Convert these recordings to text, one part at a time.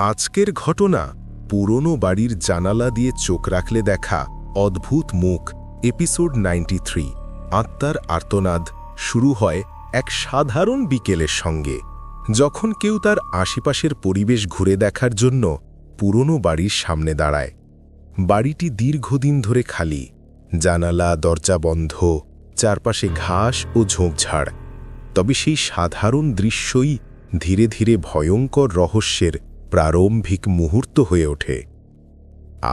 আজকের ঘটনা পুরনো বাড়ির জানালা দিয়ে চোখ রাখলে দেখা অদ্ভুত মুখ। এপিসোড 93 আত্মার আর্তনাদ। শুরু হয় এক সাধারণ বিকেলের সঙ্গে। যখন কেউ তার আশেপাশের পরিবেশ ঘুরে দেখার জন্য পুরনো বাড়ির সামনে দাঁড়ায়। বাড়িটি দীর্ঘদিন ধরে খালি। জানালা, দরজা বন্ধ, চারপাশে ঘাস ও ঝোঁকঝাড় তবে সেই সাধারণ দৃশ্যই ধীরে ধীরে ভয়ঙ্কর রহস্যের প্রারম্ভিক মুহূর্ত হয়ে ওঠে।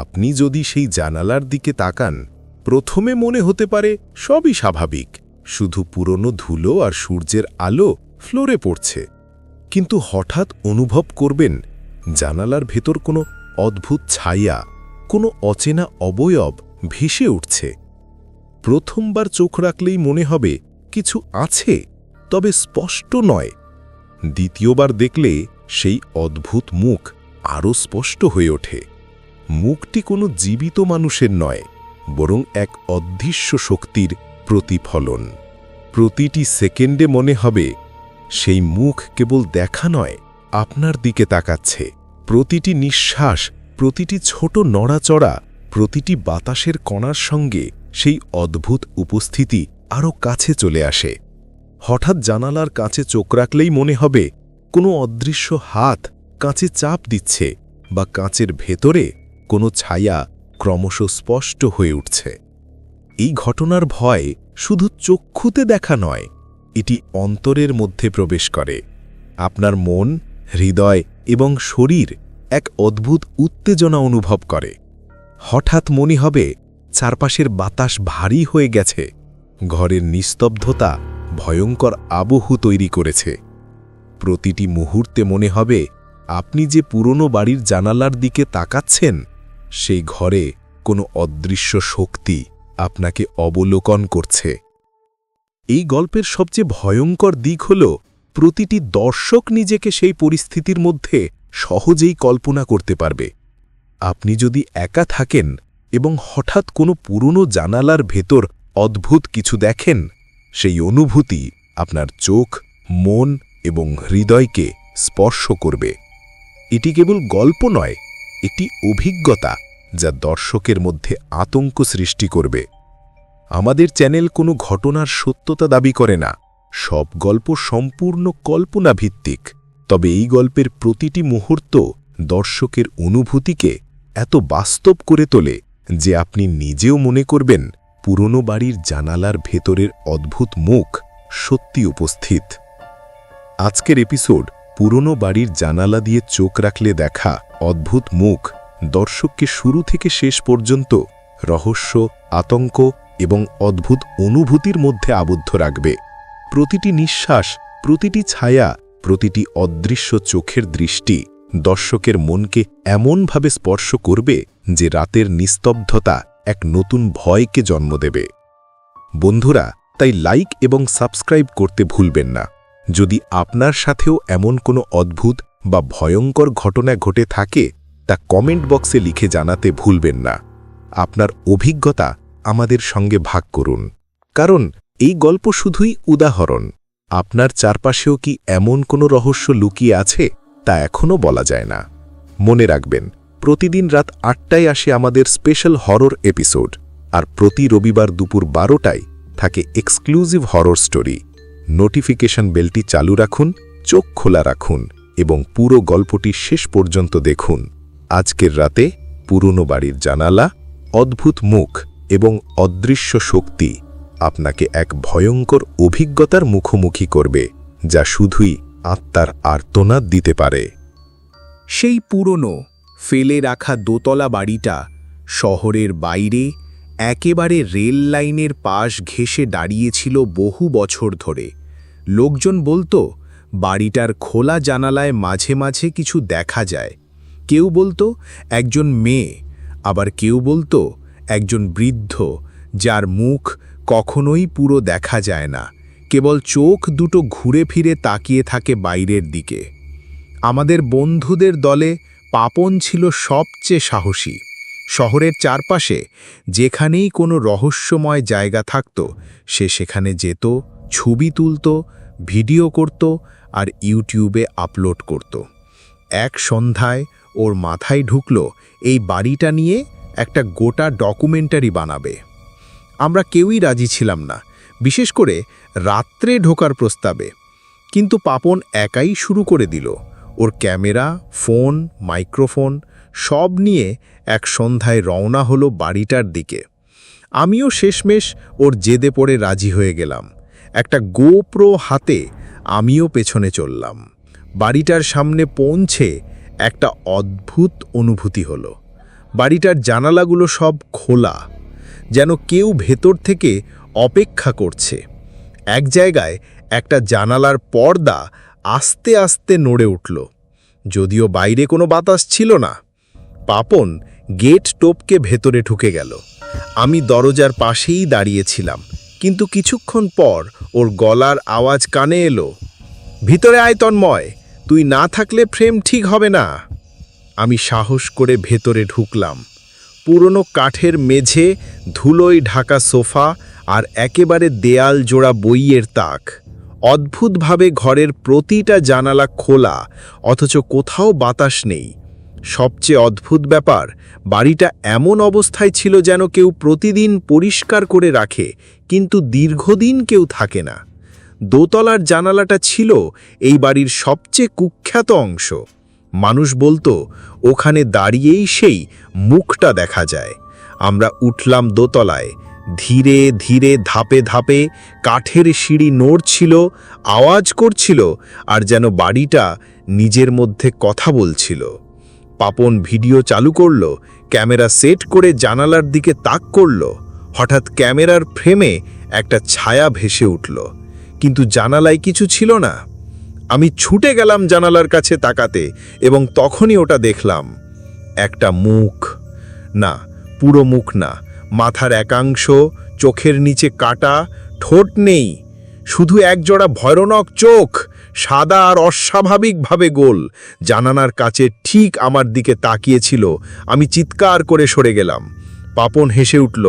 আপনি যদি সেই জানালার দিকে তাকান, প্রথমে মনে হতে পারে সবই স্বাভাবিক, শুধু পুরনো ধুলো আর সূর্যের আলো ফ্লোরে পড়ছে। কিন্তু হঠাৎ অনুভব করবেন, জানালার ভেতর কোনো অদ্ভুত ছায়া, কোনো অচেনা অবয়ব ভেসে উঠছে। প্রথমবার চোখ রাখলেই মনে হবে, কিছু আছে, তবে স্পষ্ট নয়। দ্বিতীয়বার দেখলে সেই অদ্ভুত মুখ আরও স্পষ্ট হয়ে ওঠে। মুখটি কোনো জীবিত মানুষের নয়, বরং এক অদৃশ্য শক্তির প্রতিফলন। প্রতিটি সেকেন্ডে মনে হবে, সেই মুখ কেবল দেখা নয়, আপনার দিকে তাকাচ্ছে। প্রতিটি নিঃশ্বাস, প্রতিটি ছোট নড়াচড়া, প্রতিটি বাতাসের কণার সঙ্গে সেই অদ্ভুত উপস্থিতি আরও কাছে চলে আসে। হঠাৎ জানালার কাছে চোখ রাখলেই মনে হবে কোনো অদৃশ্য হাত কাঁচে চাপ দিচ্ছে বা কাঁচের ভেতরে কোনো ছায়া ক্রমশ স্পষ্ট হয়ে উঠছে। এই ঘটনার ভয় শুধু চক্ষুতে দেখা নয়, এটি অন্তরের মধ্যে প্রবেশ করে। আপনার মন, হৃদয় এবং শরীর এক অদ্ভুত উত্তেজনা অনুভব করে। হঠাৎ মনে হবে চারপাশের বাতাস ভারী হয়ে গেছে। ঘরের নিস্তব্ধতা ভয়ঙ্কর আবহু তৈরি করেছে। প্রতিটি মুহূর্তে মনে হবে, আপনি যে পুরনো বাড়ির জানালার দিকে তাকাচ্ছেন, সেই ঘরে কোনো অদৃশ্য শক্তি আপনাকে অবলোকন করছে। এই গল্পের সবচেয়ে ভয়ঙ্কর দিক হল, প্রতিটি দর্শক নিজেকে সেই পরিস্থিতির মধ্যে সহজেই কল্পনা করতে পারবে। আপনি যদি একা থাকেন এবং হঠাৎ কোনো পুরনো জানালার ভেতর অদ্ভুত কিছু দেখেন, সেই অনুভূতি আপনার চোখ, মন এবং হৃদয়কে স্পর্শ করবে। এটি কেবল গল্প নয়, একটি অভিজ্ঞতা যা দর্শকের মধ্যে আতঙ্ক সৃষ্টি করবে। আমাদের চ্যানেল কোনো ঘটনার সত্যতা দাবি করে না, সব গল্প সম্পূর্ণ কল্পনা ভিত্তিক তবে এই গল্পের প্রতিটি মুহূর্ত দর্শকের অনুভূতিকে এত বাস্তব করে তোলে যে আপনি নিজেও মনে করবেন, পুরনো বাড়ির জানালার ভেতরের অদ্ভুত মুখ সত্যি উপস্থিত। আজকের এপিসোড পুরনো বাড়ির জানালা দিয়ে চোখ রাখলে দেখা অদ্ভুত মুখ। দর্শককে শুরু থেকে শেষ পর্যন্ত রহস্য, আতঙ্ক এবং অদ্ভুত অনুভূতির মধ্যে আবদ্ধ রাখবে। প্রতিটি নিঃশ্বাস, প্রতিটি ছায়া, প্রতিটি অদৃশ্য চোখের দৃষ্টি দর্শকের মনকে এমনভাবে স্পর্শ করবে যে রাতের নিস্তব্ধতা এক নতুন ভয়কে জন্ম দেবে। বন্ধুরা, তাই লাইক এবং সাবস্ক্রাইব করতে ভুলবেন না। যদি আপনার সাথেও এমন কোনো অদ্ভুত বা ভয়ঙ্কর ঘটনা ঘটে থাকে, তা কমেন্ট বক্সে লিখে জানাতে ভুলবেন না। আপনার অভিজ্ঞতা আমাদের সঙ্গে ভাগ করুন। কারণ এই গল্প শুধুই উদাহরণ। আপনার চারপাশেও কি এমন কোনো রহস্য লুকিয়ে আছে, তা এখনও বলা যায় না। মনে রাখবেন, প্রতিদিন রাত আটটায় আসে আমাদের স্পেশাল হরর এপিসোড, আর প্রতি রবিবার দুপুর বারোটায় থাকে এক্সক্লুসিভ হরর স্টোরি। নোটিফিকেশন বেলটি চালু রাখুন, চোখ খোলা রাখুন এবং পুরো গল্পটি শেষ পর্যন্ত দেখুন। আজকের রাতে পুরনো বাড়ির জানালা, অদ্ভুত মুখ এবং অদৃশ্য শক্তি আপনাকে এক ভয়ঙ্কর অভিজ্ঞতার মুখোমুখি করবে, যা শুধুই আত্মার আর্তনাদ দিতে পারে। সেই পুরনো, ফেলে রাখা দোতলা বাড়িটা শহরের বাইরে একেবারে রেল লাইনের পাশ ঘেঁষে দাঁড়িয়েছিল বহু বছর ধরে। লোকজন বলতো, বাড়িটার খোলা জানালায় মাঝে মাঝে কিছু দেখা যায়। কেউ বলতো, একজন মেয়ে। আবার কেউ বলতো, একজন বৃদ্ধ, যার মুখ কখনোই পুরো দেখা যায় না। কেবল চোখ দুটো ঘুরে ফিরে তাকিয়ে থাকে বাইরের দিকে। আমাদের বন্ধুদের দলে পাপন ছিল সবচেয়ে সাহসী। শহরের চারপাশে যেখানেই কোনো রহস্যময় জায়গা থাকত, সে সেখানে যেত, ছবি তুলত ভিডিও করত আর ইউটিউবে আপলোড করত। এক সন্ধ্যায় ওর মাথায় ঢুকলো এই বাড়িটা নিয়ে একটা গোটা ডকুমেন্টারি বানাবে। আমরা কেউই রাজি ছিলাম না, বিশেষ করে রাত্রে ঢোকার প্রস্তাবে। কিন্তু পাপন একাই শুরু করে দিল। ওর ক্যামেরা, ফোন, মাইক্রোফোন সব নিয়ে এক সন্ধ্যায় রওনা হলো বাড়িটার দিকে। আমিও শেষমেশ ওর জেদে পড়ে রাজি হয়ে গেলাম। একটা গোপ্রো হাতে আমিও পেছনে চললাম। বাড়িটার সামনে পৌঁছে একটা অদ্ভুত অনুভূতি হলো। বাড়িটার জানালাগুলো সব খোলা, যেন কেউ ভেতর থেকে অপেক্ষা করছে। এক জায়গায় একটা জানালার পর্দা আস্তে আস্তে নড়ে উঠল। যদিও বাইরে কোনো বাতাস ছিল না, পাপন গেট টোপকে ভেতরে ঢুকে গেল। আমি দরজার পাশেই দাঁড়িয়েছিলাম, কিন্তু কিছুক্ষণ পর ওর গলার আওয়াজ কানে এলো। ভিতরে আয় তন্ময়, তুই না থাকলে ফ্রেম ঠিক হবে না। আমি সাহস করে ভেতরে ঢুকলাম। পুরনো কাঠের মেঝে, ধুলোয় ঢাকা সোফা আর একেবারে দেয়াল জোড়া বইয়ের তাক। অদ্ভুতভাবে ঘরের প্রতিটা জানালা খোলা, অথচ কোথাও বাতাস নেই। সবচেয়ে অদ্ভুত ব্যাপার, বাড়িটা এমন অবস্থায় ছিল যেন কেউ প্রতিদিন পরিষ্কার করে রাখে, কিন্তু দীর্ঘদিন কেউ থাকে না। দোতলার জানালাটা ছিল এই বাড়ির সবচেয়ে কুখ্যাত অংশ। মানুষ বলতো, ওখানে দাঁড়িয়েই সেই মুখটা দেখা যায়। আমরা উঠলাম দোতলায়। ধীরে ধীরে ধাপে ধাপে কাঠের সিঁড়ি নড়ছিল, আওয়াজ করছিল, আর যেন বাড়িটা নিজের মধ্যে কথা বলছিল। পাপন ভিডিও চালু করল, ক্যামেরা সেট করে জানালার দিকে তাক করল। হঠাৎ ক্যামেরার ফ্রেমে একটা ছায়া ভেসে উঠল। কিন্তু জানালায় কিছু ছিল না। আমি ছুটে গেলাম জানালার কাছে তাকাতে এবং তখনই ওটা দেখলাম। একটা মুখ। না, পুরো মুখ না। মাথার একাংশ, চোখের নিচে কাটা, ঠোঁট নেই। শুধু একজোড়া ভয়রনক চোখ। সাদা আর অস্বাভাবিকভাবে গোল। জানানার কাছে ঠিক আমার দিকে তাকিয়েছিল। আমি চিৎকার করে সরে গেলাম। পাপন হেসে উঠল,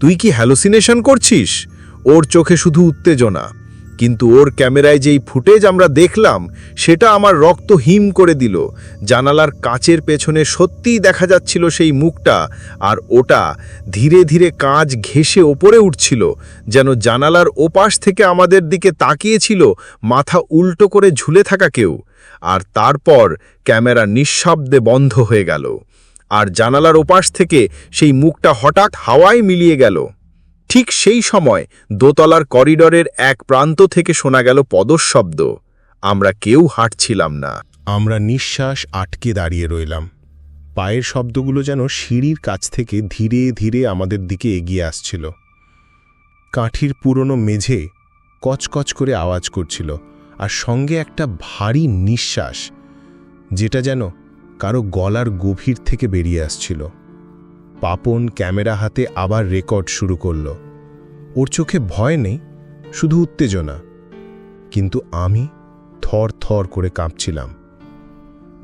তুই কি হ্যালোসিনেশন করছিস? ওর চোখে শুধু উত্তেজনা। কিন্তু ওর ক্যামেরায় যেই ফুটেজ আমরা দেখলাম, সেটা আমার রক্ত হিম করে দিল। জানালার কাচের পেছনে সত্যিই দেখা যাচ্ছিল সেই মুখটা, আর ওটা ধীরে ধীরে কাঁচ ঘেসে ওপরে উঠছিল, যেন জানালার ওপাশ থেকে আমাদের দিকে তাকিয়েছিল, মাথা উল্টো করে ঝুলে থাকা কেউ। আর তারপর ক্যামেরা নিঃশব্দে বন্ধ হয়ে গেল। আর জানালার ওপাশ থেকে সেই মুখটা হঠাৎ হাওয়ায় মিলিয়ে গেল। ঠিক সেই সময় দোতলার করিডরের এক প্রান্ত থেকে শোনা গেল পদশব্দ। আমরা কেউ হাঁটছিলাম না। আমরা নিঃশ্বাস আটকে দাঁড়িয়ে রইলাম। পায়ের শব্দগুলো যেন সিঁড়ির কাছ থেকে ধীরে ধীরে আমাদের দিকে এগিয়ে আসছিল। কাঠির পুরনো মেঝে কচকচ করে আওয়াজ করছিল আর সঙ্গে একটা ভারী নিঃশ্বাস, যেটা যেন কারও গলার গভীর থেকে বেরিয়ে আসছিল। পাপন ক্যামেরা হাতে আবার রেকর্ড শুরু করল। ওর চোখে ভয় নেই, শুধু উত্তেজনা। কিন্তু আমি থর থর করে কাঁপছিলাম।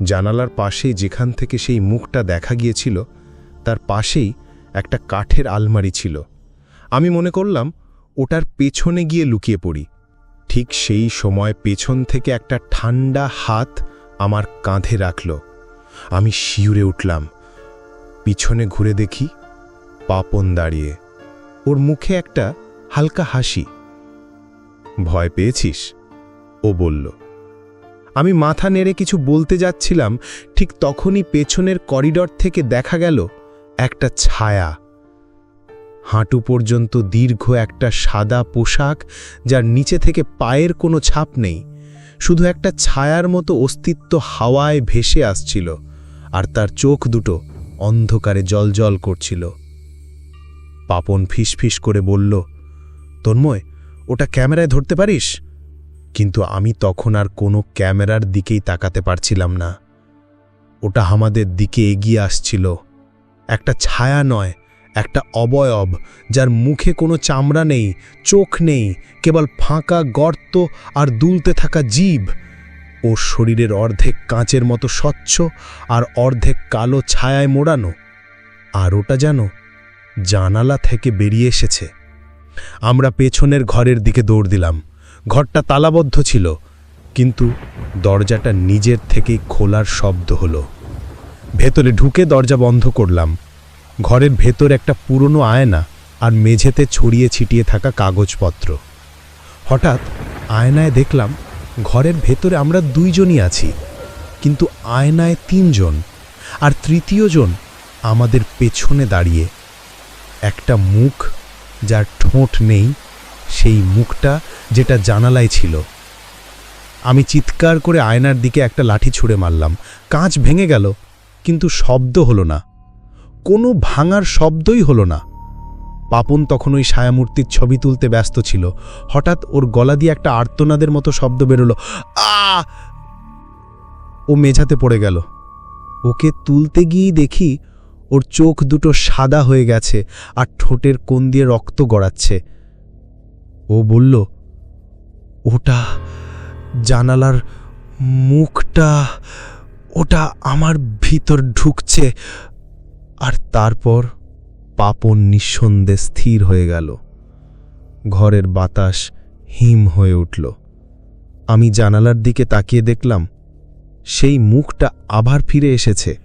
জানালার পাশে যেখান থেকে সেই মুখটা দেখা গিয়েছিল, তার পাশেই একটা কাঠের আলমারি ছিল। আমি মনে করলাম, ওটার পেছনে গিয়ে লুকিয়ে পড়ি। ঠিক সেই সময় পেছন থেকে একটা ঠান্ডা হাত আমার কাঁধে রাখল। আমি শিউরে উঠলাম। পিছনে ঘুরে দেখি পাপন দাঁড়িয়ে। ওর মুখে একটা হালকা হাসি। ভয় পেয়েছিস? ও বলল। আমি মাথা নেড়ে কিছু বলতে যাচ্ছিলাম, ঠিক তখনই পেছনের করিডর থেকে দেখা গেল একটা ছায়া। হাঁটু পর্যন্ত দীর্ঘ একটা সাদা পোশাক, যার নিচে থেকে পায়ের কোনো ছাপ নেই। শুধু একটা ছায়ার মতো অস্তিত্ব হাওয়ায় ভেসে আসছিল, আর তার চোখ দুটো অন্ধকারে জলজল করছিল। পাপন ফিসফিস করে বলল, তন্ময়, ওটা ক্যামেরায় ধরতে পারিস? কিন্তু আমি তখন আর কোনো ক্যামেরার দিকেই তাকাতে পারছিলাম না। ওটা আমাদের দিকে এগিয়ে আসছিল। একটা ছায়া নয়, একটা অবয়ব, যার মুখে কোনো চামড়া নেই, চোখ নেই, কেবল ফাঁকা গর্ত আর দুলতে থাকা জীব। ওর শরীরের অর্ধেক কাঁচের মতো স্বচ্ছ আর অর্ধেক কালো ছায়ায় মোড়ানো। আর ওটা যেন জানালা থেকে বেরিয়ে এসেছে। আমরা পেছনের ঘরের দিকে দৌড় দিলাম। ঘরটা তালাবদ্ধ ছিল, কিন্তু দরজাটা নিজের থেকেই খোলার শব্দ হলো। ভেতরে ঢুকে দরজা বন্ধ করলাম। ঘরের ভেতর একটা পুরনো আয়না আর মেঝেতে ছড়িয়ে ছিটিয়ে থাকা কাগজপত্র। হঠাৎ আয়নায় দেখলাম ঘরের ভেতরে আমরা দুইজনই আছি, কিন্তু আয়নায় তিনজন আর তৃতীয়জন আমাদের পেছনে দাঁড়িয়ে। একটা মুখ যার ঠোঁট নেই, সেই মুখটা যেটা জানালায় ছিল। আমি চিৎকার করে আয়নার দিকে একটা লাঠি ছুঁড়ে মারলাম। কাঁচ ভেঙে গেল, কিন্তু শব্দ হলো না। কোনো ভাঙার শব্দই হলো না। পাপন তখন ওই ছায়ামূর্তির ছবি তুলতে ব্যস্ত ছিল। হঠাৎ ওর গলা দিয়ে একটা আর্তনাদের মতো শব্দ বেরোলো। আ ও মেঝাতে পড়ে গেল। ওকে তুলতে গিয়েই দেখি ওর চোখ দুটো সাদা হয়ে গেছে আর ঠোঁটের কোণ দিয়ে রক্ত গড়াচ্ছে। ও বলল, ওটা জানালার মুখটা, ওটা আমার ভিতর ঢুকছে। আর তারপর পাপন নিঃসন্দেহে স্থির হয়ে গেল। ঘরের বাতাস হিম হয়ে উঠল। আমি জানালার দিকে তাকিয়ে দেখলাম, সেই মুখটা আবার ফিরে এসেছে।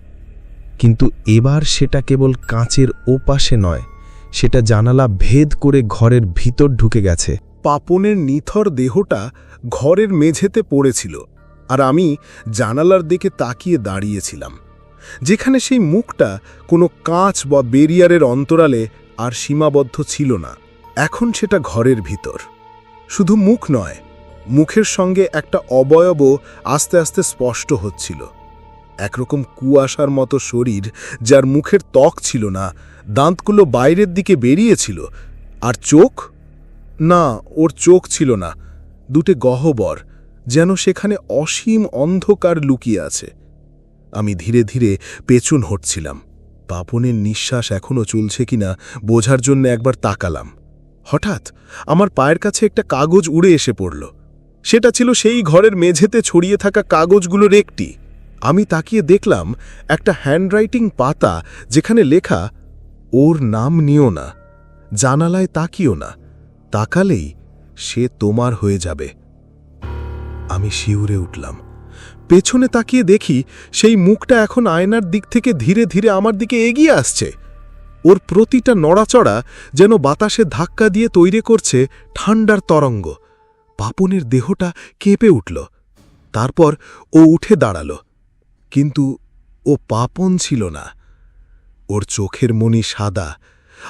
কিন্তু এবার সেটা কেবল কাঁচের ওপাশে নয়, সেটা জানালা ভেদ করে ঘরের ভিতর ঢুকে গেছে। পাপনের নিথর দেহটা ঘরের মেঝেতে পড়েছিল, আর আমি জানালার দিকে তাকিয়ে দাঁড়িয়েছিলাম। যেখানে সেই মুখটা কোনো কাঁচ বা বেরিয়ারের অন্তরালে আর সীমাবদ্ধ ছিল না। এখন সেটা ঘরের ভিতর। শুধু মুখ নয়, মুখের সঙ্গে একটা অবয়ব আস্তে আস্তে স্পষ্ট হচ্ছিল। একরকম কুয়াশার মতো শরীর যার মুখের ত্বক ছিল না, দাঁতগুলো বাইরের দিকে বেরিয়েছিল, আর চোখ? না, ওর চোখ ছিল না, দুটে গহ্বর যেন সেখানে অসীম অন্ধকার লুকিয়ে আছে। আমি ধীরে ধীরে পেছন হটছিলাম। পাপনের নিঃশ্বাস এখনও চলছে কিনা বোঝার জন্য একবার তাকালাম। হঠাৎ আমার পায়ের কাছে একটা কাগজ উড়ে এসে পড়ল। সেটা ছিল সেই ঘরের মেঝেতে ছড়িয়ে থাকা কাগজগুলোর একটি। আমি তাকিয়ে দেখলাম একটা হ্যান্ডরাইটিং পাতা যেখানে লেখা, ওর নাম নিও না, জানালায় তাকিও না, তাকালেই সে তোমার হয়ে যাবে। আমি শিউরে উঠলাম। পেছনে তাকিয়ে দেখি সেই মুখটা এখন আয়নার দিক থেকে ধীরে ধীরে আমার দিকে এগিয়ে আসছে। ওর প্রতিটা নড়াচড়া যেন বাতাসে ধাক্কা দিয়ে তৈরি করছে ঠান্ডার তরঙ্গ। পাপনের দেহটা কেঁপে উঠল। তারপর ও উঠে দাঁড়াল। কিন্তু ও পাপন ছিল না। ওর চোখের মনি সাদা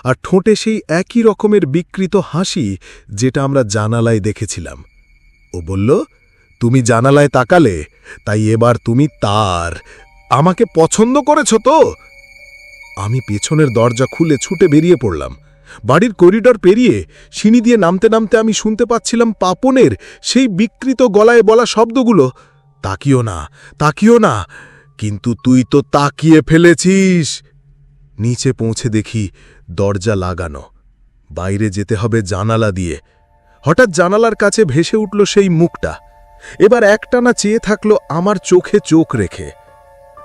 আর ঠোঁটে সেই একই রকমের বিকৃত হাসি যেটা আমরা জানালায় দেখেছিলাম। ও বলল তুমি জানালায় তাকালে, তাই এবার তুমি তার। আমাকে পছন্দ করেছ তো? আমি পেছনের দরজা খুলে ছুটে বেরিয়ে পড়লাম। বাড়ির করিডর পেরিয়ে সিঁড়ি দিয়ে নামতে নামতে আমি শুনতে পাচ্ছিলাম পাপনের সেই বিকৃত গলায় বলা শব্দগুলো। তাকিও না তাকিও না, কিন্তু তুই তো তাকিয়ে ফেলেছিস। নিচে পৌঁছে দেখি দরজা লাগানো। বাইরে যেতে হবে জানালা দিয়ে। হঠাৎ জানালার কাছে ভেসে উঠল সেই মুখটা। এবার একটানা চেয়ে থাকল আমার চোখে চোখ রেখে।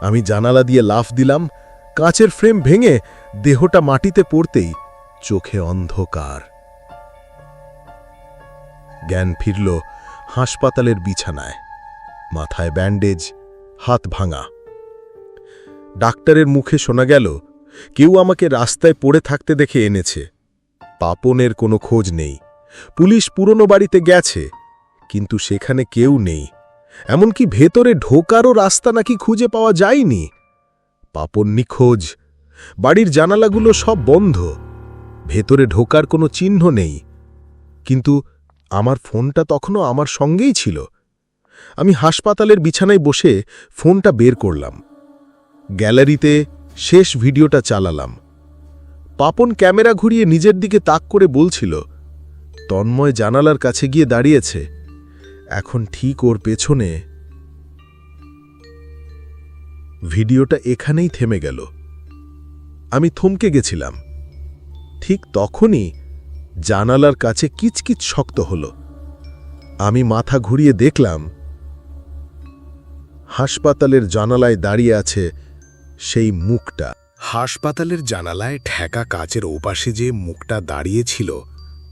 আমি জানালা দিয়ে লাফ দিলাম, কাঁচের ফ্রেম ভেঙে দেহটা মাটিতে পড়তেই চোখে অন্ধকার। জ্ঞান ফিরল হাসপাতালের বিছানায়, মাথায় ব্যান্ডেজ, হাত ভাঙা। ডাক্তারের মুখে শোনা গেল, কেউ আমাকে রাস্তায় পড়ে থাকতে দেখে এনেছে। পাপনের কোনো খোঁজ নেই। পুলিশ পুরনো বাড়িতে গেছে। কিন্তু সেখানে কেউ নেই। এমনকি ভেতরে ঢোকারও রাস্তা নাকি খুঁজে পাওয়া যায়নি। পাপন নিখোঁজ। বাড়ির জানালাগুলো সব বন্ধ। ভেতরে ঢোকার কোনো চিহ্ন নেই। কিন্তু আমার ফোনটা তখনও আমার সঙ্গেই ছিল। আমি হাসপাতালের বিছানায় বসে ফোনটা বের করলাম। গ্যালারিতে শেষ ভিডিওটা চালালাম। পাপন ক্যামেরা ঘুরিয়ে নিজের দিকে তাক করে বলছিল, তন্ময় জানালার কাছে গিয়ে দাঁড়িয়েছে। এখন ঠিক ওর পেছনে। ভিডিওটা এখানেই থেমে গেল। আমি থমকে গেছিলাম। ঠিক তখনই জানালার কাছে কিচকিচ শক্ত হল। আমি মাথা ঘুরিয়ে দেখলাম, হাসপাতালের জানালায় দাঁড়িয়ে আছে সেই মুখটা। হাসপাতালের জানালায় ঠেকা কাচের ওপাশে যে মুখটা দাঁড়িয়েছিল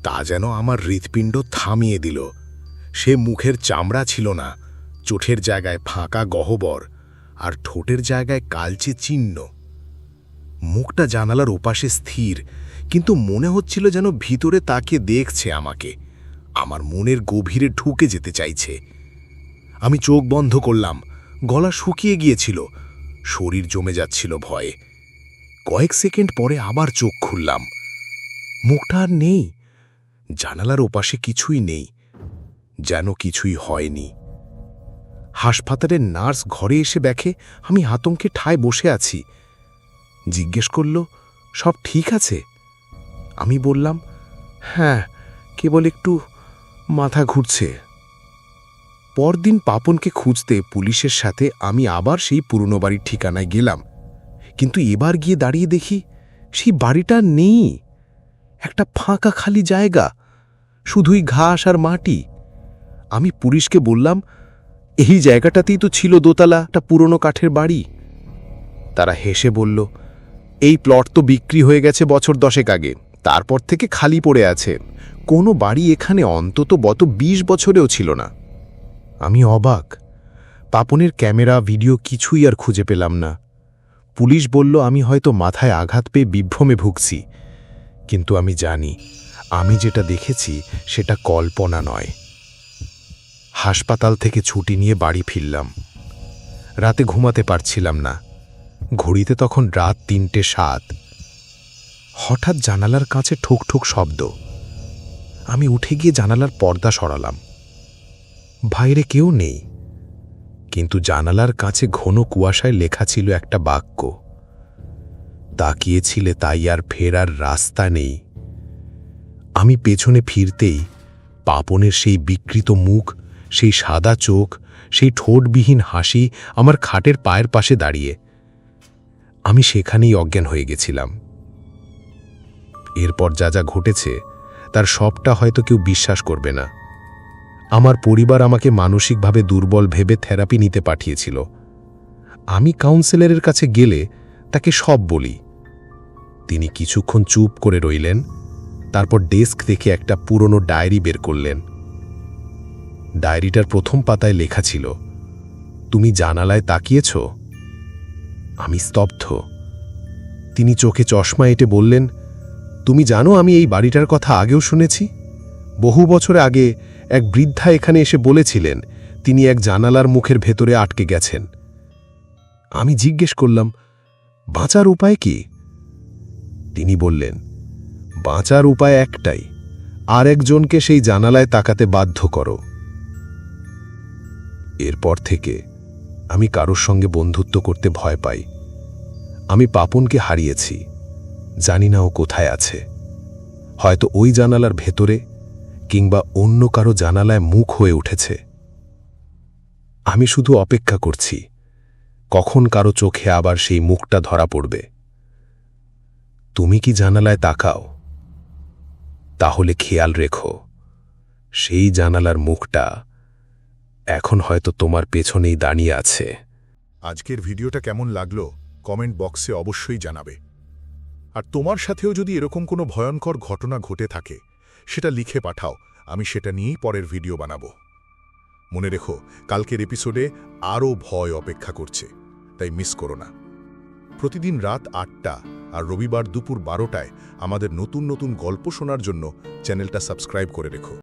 তা যেন আমার হৃৎপিণ্ড থামিয়ে দিল। সে মুখের চামড়া ছিল না, চোঠের জায়গায় ফাঁকা গহ্বর আর ঠোঁটের জায়গায় কালচে চিহ্ন। মুখটা জানালার ওপাশে স্থির, কিন্তু মনে হচ্ছিল যেন ভিতরে তাকে দেখছে আমাকে। আমার মনের গভীরে ঢুকে যেতে চাইছে। আমি চোখ বন্ধ করলাম, গলা শুকিয়ে গিয়েছিল, শরীর জমে যাচ্ছিল ভয়ে। কয়েক সেকেন্ড পরে আবার চোখ খুললাম। মুখটা আর নেই, জানালার ওপাশে কিছুই নেই। যেন কিছুই হয়নি। হাসপাতালের নার্স ঘরে এসে দেখে আমি আতঙ্কে ঠায় বসে আছি। জিজ্ঞেস করল, সব ঠিক আছে? আমি বললাম হ্যাঁ কেবল একটু মাথা ঘুরছে। পরদিন পাপনকে খুঁজতে পুলিশের সাথে আমি আবার সেই পুরনো বাড়ির ঠিকানায় গেলাম। কিন্তু এবার গিয়ে দাঁড়িয়ে দেখি সেই বাড়িটা নেই। একটা ফাঁকা খালি জায়গা। শুধুই ঘাস আর মাটি। আমি পুলিশকে বললাম, এই জায়গাটাতেই তো ছিল দোতলা, একটা পুরনো কাঠের বাড়ি। তারা হেসে বলল, এই প্লট তো বিক্রি হয়ে গেছে বছর দশেক আগে, তারপর থেকে খালি পড়ে আছে। কোনো বাড়ি এখানে অন্তত গত ২০ বছরেও ছিল না। আমি অবাক, পাপনের ক্যামেরা, ভিডিও কিছুই আর খুঁজে পেলাম না। পুলিশ বলল, আমি হয়তো মাথায় আঘাত পেয়ে বিভ্রমে ভুগছি, কিন্তু আমি জানি, আমি যেটা দেখেছি সেটা কল্পনা নয়। হাসপাতাল থেকে ছুটি নিয়ে বাড়ি ফিরলাম। রাতে ঘুমাতে পারছিলাম না। ঘড়িতে তখন রাত তিনটে সাত। হঠাৎ জানালার কাছে ঠুক ঠুক শব্দ। আমি উঠে গিয়ে জানালার পর্দা সরালাম। বাইরে কেউ নেই। কিন্তু জানালার কাছে ঘন কুয়াশায় লেখা ছিল একটা বাক্য। তাকিয়েছিলে তাই আর ফেরার রাস্তা নেই। আমি পেছনে ফিরতেই পাপনের সেই বিকৃত মুখ সেই সাদা চোখ, সেই ঠোঁটবিহীন হাসি আমার খাটের পায়ের পাশে দাঁড়িয়ে। আমি সেখানেই অজ্ঞান হয়ে গেছিলাম। এরপর যা যা ঘটেছে, তার সবটা হয়তো কেউ বিশ্বাস করবে না। আমার পরিবার আমাকে মানসিকভাবে দুর্বল ভেবে থেরাপি নিতে পাঠিয়েছিল। আমি কাউন্সেলরের কাছে গেলে তাকে সব বলি। তিনি কিছুক্ষণ চুপ করে রইলেন, তারপর ডেস্ক থেকে একটা পুরনো ডায়েরি বের করলেন। ডায়েরিটার প্রথম পাতায় লেখা ছিল, তুমি জানালায় তাকিয়েছ? আমি স্তব্ধ। তিনি চোখে চশমা এঁটে বললেন, তুমি জানো আমি এই বাড়িটার কথা আগেও শুনেছি? বহু বছর আগে এক বৃদ্ধা এখানে এসে বলেছিলেন, তিনি এক জানালার মুখের ভেতরে আটকে গেছেন। আমি জিজ্ঞেস করলাম, বাঁচার উপায় কি? তিনি বললেন, বাঁচার উপায় একটাই, আর একজনকে সেই জানালায় তাকাতে বাধ্য করো। এরপর থেকে আমি কারোর সঙ্গে বন্ধুত্ব করতে ভয় পাই। আমি পাপনকে হারিয়েছি, জানি না ও কোথায় আছে। হয়তো ওই জানালার ভেতরে কিংবা অন্য কারও জানালায় মুখ হয়ে উঠেছে। আমি শুধু অপেক্ষা করছি, কখন কারও চোখে আবার সেই মুখটা ধরা পড়বে। তুমি কি জানালায় তাকাও? তাহলে খেয়াল রেখো, সেই জানালার মুখটা এখন হয়তো তোমার পেছনেই দাঁড়িয়ে আছে। আজকের ভিডিওটা কেমন লাগল, কমেন্ট বক্সে অবশ্যই জানাবে। আর তোমার সাথেও যদি এরকম কোনো ভয়ঙ্কর ঘটনা ঘটে থাকে, সেটা লিখে পাঠাও, আমি সেটা নিয়েই পরের ভিডিও বানাবো। মনে রেখো, কালকের এপিসোডে আরও ভয় অপেক্ষা করছে, তাই মিস করো না। প্রতিদিন রাত আটটা আর রবিবার দুপুর বারোটায় আমাদের নতুন নতুন গল্প শোনার জন্য চ্যানেলটা সাবস্ক্রাইব করে রেখো।